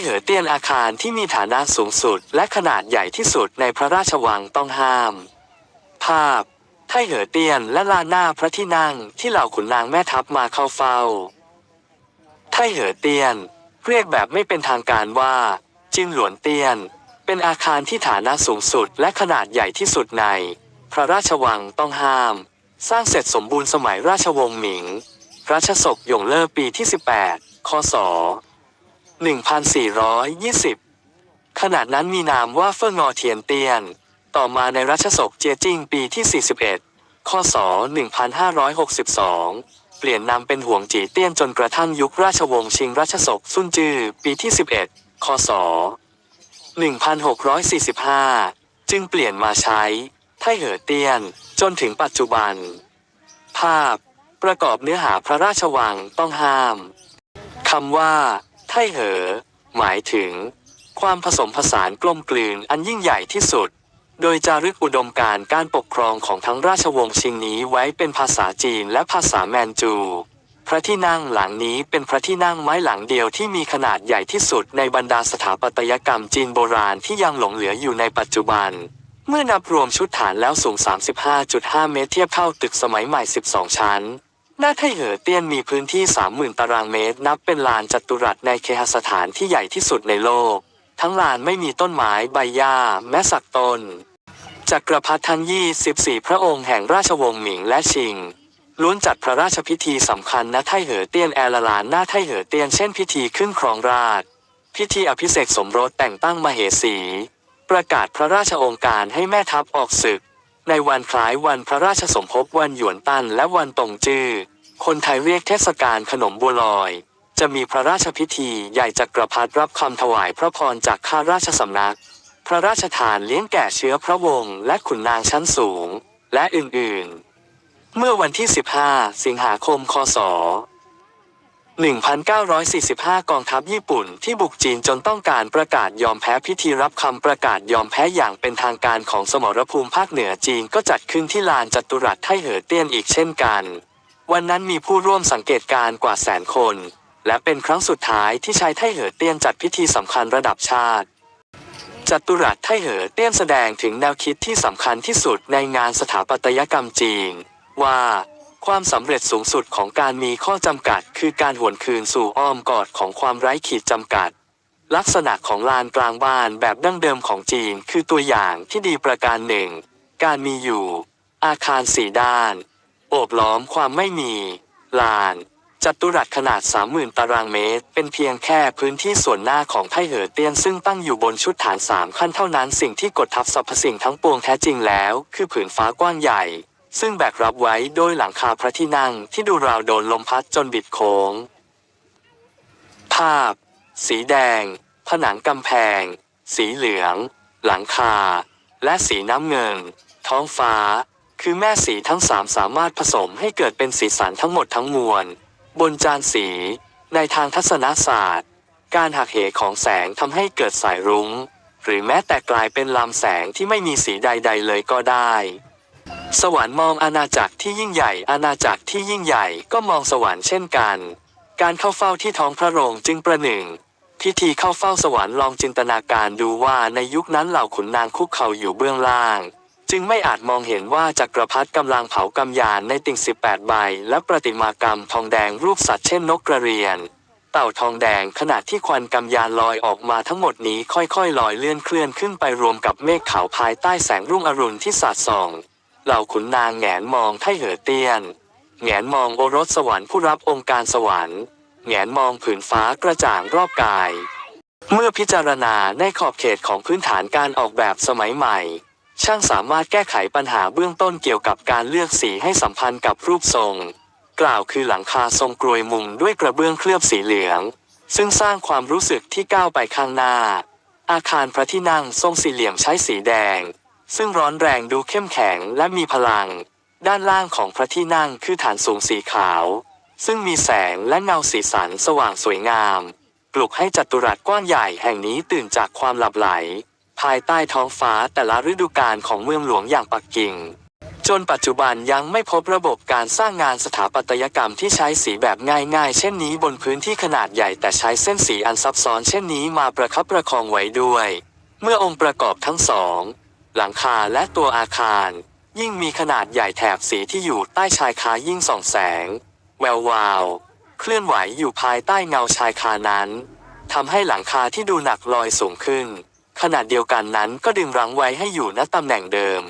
เหอเตี้ยนอาคารที่มีฐานะสูงสุด และขนาดใหญ่ที่สุดในพระราชวังต้องห้าม ภาพไทเหอเตียนและลานหน้าพระที่นั่งที่เหล่าขุนนางแม่ทัพมาเข้าเฝ้าไทเหอเตียน เรียกแบบไม่เป็นทางการว่า จินหลวนเตียน เป็นอาคารที่ฐานะสูงสุดและขนาดใหญ่ที่สุดใน พระราชวังต้องห้าม สร้างเสร็จสมบูรณ์สมัยราชวงศ์หมิงรัชศกหยงเล่อปีที่ 18คศ 1420 ขณะนั้นมีนามว่าเฟิงงอเทียนเตียน ต่อมาในรัชศกเจียจิ้งปีที่ 41คศ1562 เปลี่ยนนามเป็นห่วงจีเตี้ยนจนกระทั่งยุคราชวงศ์ชิงรัชศกซุนจือปีที่ 11คศ1645 จึงเปลี่ยนมาใช้ไทเหอเตี้ยน จนถึงปัจจุบัน ภาพ ประกอบเนื้อหาพระราชวังต้องห้ามคำว่า ไทเหอ หมายถึง ความผสมผสานกลมกลืนอันยิ่งใหญ่ที่สุด โดยจารึกอุดมการณ์การปกครองของทั้งราชวงศ์ชิงนี้ไว้เป็นภาษาจีนและภาษาแมนจู พระที่นั่งหลังนี้เป็นพระที่นั่งไม้หลังเดียวที่มีขนาดใหญ่ที่สุดในบรรดาสถาปัตยกรรมจีนโบราณที่ยังหลงเหลืออยู่ในปัจจุบันเมื่อนับรวมชุดฐานแล้วสูง 35.5 เมตรเทียบเท่าตึกสมัยใหม่ 12 ชั้น หน้าไทเหอเตี้ยนมีพื้นที่ 30,000 ตารางเมตร นับเป็นลานจัตุรัสในเคหสถานที่ใหญ่ที่สุดในโลก ทั้งลานไม่มีต้นไม้ใบหญ้า แม้สักต้น จักรพรรดิทั้ง24 พระองค์แห่งราชวงศ์หมิงและชิงล้วนจัดพระราชพิธีสำคัญณไทเหอเตี้ยนแอร์ลานหน้าไทเหอเตี้ยนเช่นพิธีขึ้นครองราชพิธีอภิเษกสมรสแต่งตั้งมเหสี ประกาศพระราชองค์การให้แม่ทัพออกศึก ในวันคล้ายวันพระราชสมภพวันหยวนตั้นและวันตงจื้อ คนไทยเรียกเทศกาลขนมบัวลอย จะมีพระราชพิธีใหญ่จักรพรรดิรับคำถวายพระพรจากข้าราชสำนัก พระราชทานเลี้ยงแก่เชื้อพระวงศ์และขุนนางชั้นสูง และอื่นๆ เมื่อวันที่ 15 สิงหาคม คศ 1945 กองทัพญี่ปุ่นที่บุกจีนจนต้องการประกาศยอมแพ้พิธีรับคำประกาศยอมแพ้อย่างเป็นทางการของสมรภูมิภาคเหนือจีนก็จัดขึ้นที่ลานจัตุรัสไทเหอเตี้ยนอีกเช่นกัน วันนั้นมีผู้ร่วมสังเกตการณ์กว่าแสนคน และเป็นครั้งสุดท้ายที่ชายไทเหอเตี้ยนจัดพิธีสำคัญระดับชาติ จัตุรัสไทเหอเตี้ยนแสดงถึงแนวคิดที่สำคัญที่สุดในงานสถาปัตยกรรมจีนว่า ความสำเร็จสูงสุดของการมีข้อจำกัด คือการหวนคืนสู่อ้อมกอดของความไร้ขีดจำกัด ลักษณะของลานกลางบ้านแบบดั้งเดิมของจีนคือตัวอย่างที่ดีประการหนึ่ง การมีอยู่ อาคารสี่ด้าน โอบล้อมความไม่มี ลาน จัตุรัสขนาด 30,000 ตารางเมตร เป็นเพียงแค่พื้นที่ส่วนหน้าของไทเหอเตี้ยนซึ่งตั้งอยู่บนชุดฐานสามขั้นเท่านั้นสิ่งที่กดทับสรรพสิ่งทั้งปวงแท้จริงแล้ว คือผืนฟ้ากว้างใหญ่ ซึ่งแบกรับไว้โดยหลังคาพระที่นั่งที่ดูราวโดนลมพัดจนบิดโค้ง ภาพ สีแดง ผนังกำแพง สีเหลือง หลังคา และสีน้ำเงิน ท้องฟ้า คือแม่สีทั้งสามสามารถผสมให้เกิดเป็นสีสันทั้งหมดทั้งมวล บนจานสี ในทางทัศนศาสตร์ การหักเหของแสงทำให้เกิดสายรุง้ง หรือแม้แต่กลายเป็นลำแสงที่ไม่มีสีใด ๆ เลยก็ได้ สวรรค์มองอาณาจักรที่ยิ่งใหญ่ อาณาจักรที่ยิ่งใหญ่ก็มองสวรรค์เช่นกัน การเข้าเฝ้าที่ท้องพระโรงจึงประหนึ่ง พิธีเข้าเฝ้าสวรรค์ลองจินตนาการดูว่าในยุคนั้นเหล่าขุนนางคุกเข่าอยู่เบื้องล่าง จึงไม่อาจมองเห็นว่าจักรพรรดิกำลังเผากำยานในติ่ง 18 ใบ และประติมากรรมทองแดงรูปสัตว์เช่นนกกระเรียน เต่าทองแดงขณะที่ควันกำยานลอยออกมาทั้งหมดนี้ค่อยๆลอยเลื่อนเคลื่อนขึ้นไปรวมกับเมฆขาวภายใต้แสงรุ่งอรุณที่สาดส่อง เหล่าขุนนางแงนมองไทเหอเตี้ยน แงนมองโอรสสวรรค์ผู้รับองค์การสวรรค์ แงนมองผืนฟ้ากระจ่างรอบกาย เมื่อพิจารณาในขอบเขตของพื้นฐานการออกแบบสมัยใหม่ ช่างสามารถแก้ไขปัญหาเบื้องต้นเกี่ยวกับการเลือกสีให้สัมพันธ์กับรูปทรง กล่าวคือหลังคาทรงกรวยมุงด้วยกระเบื้องเคลือบสีเหลือง ซึ่งสร้างความรู้สึกที่ก้าวไปข้างหน้า อาคารพระที่นั่งทรงสี่เหลี่ยมใช้สีแดง ซึ่งร้อนแรงดูเข้มแข็งและมีพลัง ด้านล่างของพระที่นั่งคือฐานสูงสีขาว ซึ่งมีแสงและเงาสีสันสว่างสวยงาม ปลุกให้จัตุรัสกว้างใหญ่แห่งนี้ตื่นจากความหลับไหล ภายใต้ท้องฟ้าแต่ละฤดูกาลของเมืองหลวงอย่างปักกิ่ง จนปัจจุบันยังไม่พบระบบการสร้างงานสถาปัตยกรรมที่ใช้สีแบบง่ายๆ เช่นนี้บนพื้นที่ขนาดใหญ่แต่ใช้เส้นสีอันซับซ้อนเช่นนี้มาประคับประคองไว้ด้วย เมื่อองค์ประกอบทั้งสอง หลังคาและตัวอาคาร ยิ่งมีขนาดใหญ่แถบสีที่อยู่ใต้ชายคายิ่งส่องแสง แวววาว เคลื่อนไหวอยู่ภายใต้เงาชายคานั้นทำให้หลังคาที่ดูหนักลอยสูงขึ้น ขนาดเดียวกันนั้นก็ดึงรั้งไว้ให้อยู่ณตำแหน่งเดิม